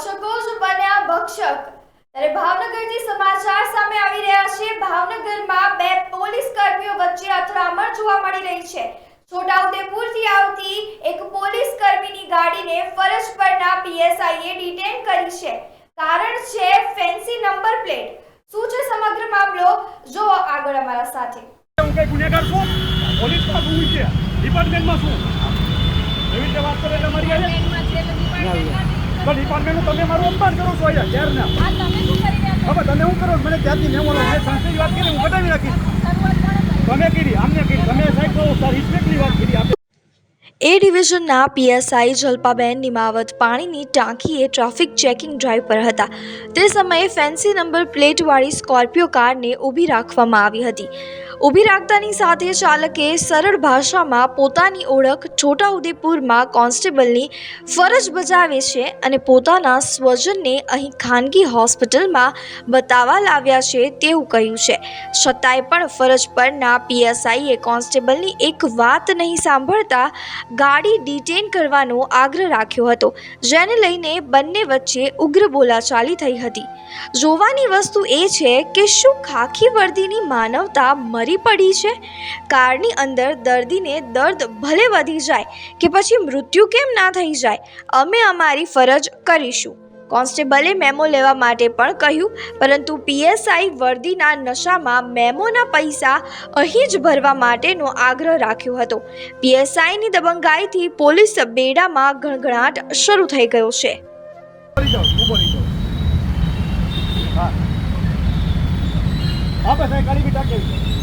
ભક્ષકો જ બન્યા ભક્ષક. ત્યારે ભાવનગરથી સમાચાર સામે આવી રહ્યા છે. ભાવનગરમાં બે પોલીસ કર્મીઓ વચ્ચે અથડામણ જોવા મળી રહી છે. છોટાઉદેપુરથી આવતી એક પોલીસ કર્મીની ગાડીને ફરજ પરના પીએસઆઈએ ડિટેન કરી છે. કારણ છે ફેન્સી નંબર પ્લેટ. શું છે સમગ્ર મામલો? જો આગળ અમારા સાથે. હું કઈ ગુનેગાર છું? પોલીસ પાસે હું છે ડિપાર્ટમેન્ટમાં છું એવી રીતે વાત કરે એટલે તો ડિપાર્ટમેન્ટનું તમે મારું અપમાન કરો છો અહીંયા ક્યારના હવે તમે શું કરો મને ત્યાંથી મેં સંસ્થાની વાત કરી હું કટાવી નાખીશ. તમે કીધી આમને કીધી તમે સાહેબ કહો સર આપણે એ ડિવિઝનના પીએસઆઈ જલ્પાબેન નિમાવત પાણીની ટાંકીએ ટ્રાફિક ચેકિંગ ડ્રાઈવ પર હતા. તે સમયે ફેન્સી નંબર પ્લેટવાળી સ્કોર્પિયો કારને ઊભી રાખવામાં આવી હતી. ઊભી રાખતાની સાથે ચાલકે સરળ ભાષામાં પોતાની ઓળખ છોટાઉદેપુરમાં કોન્સ્ટેબલની ફરજ બજાવે છે અને પોતાના સ્વજનને અહીં ખાનગી હોસ્પિટલમાં બતાવવા લાવ્યા છે તેવું કહ્યું છે. છતાંય પણ ફરજ પરના પીએસઆઈએ કોન્સ્ટેબલની એક વાત નહીં સાંભળતા ગાડી ડિટેન કરવાનો આગ્રહ રાખ્યો હતો, જેને લઈને બંને વચ્ચે ઉગ્ર બોલાચાલી થઈ હતી. જોવાની વસ્તુ એ છે કે શું ખાખી વર્દીની માનવતા મરી પડી છે? કારની અંદર દર્દીને દર્દ ભલે વધી જાય કે પછી મૃત્યુ કેમ ના થઈ જાય, અમે અમારી ફરજ કરીશું. કોન્સ્ટેબલે મેમો લેવા માટે પણ કહ્યું, પરંતુ પીએસઆઈ વર્દીના નશામાં મેમોના પૈસા અહીં જ ભરવા માટેનો આગ્રહ રાખ્યો હતો. પીએસઆઈની દબંગાઈથી પોલીસ બેડામાં ગણગણાટ શરૂ થઈ ગયો છે. હા. બસ અહીં ગાડી બી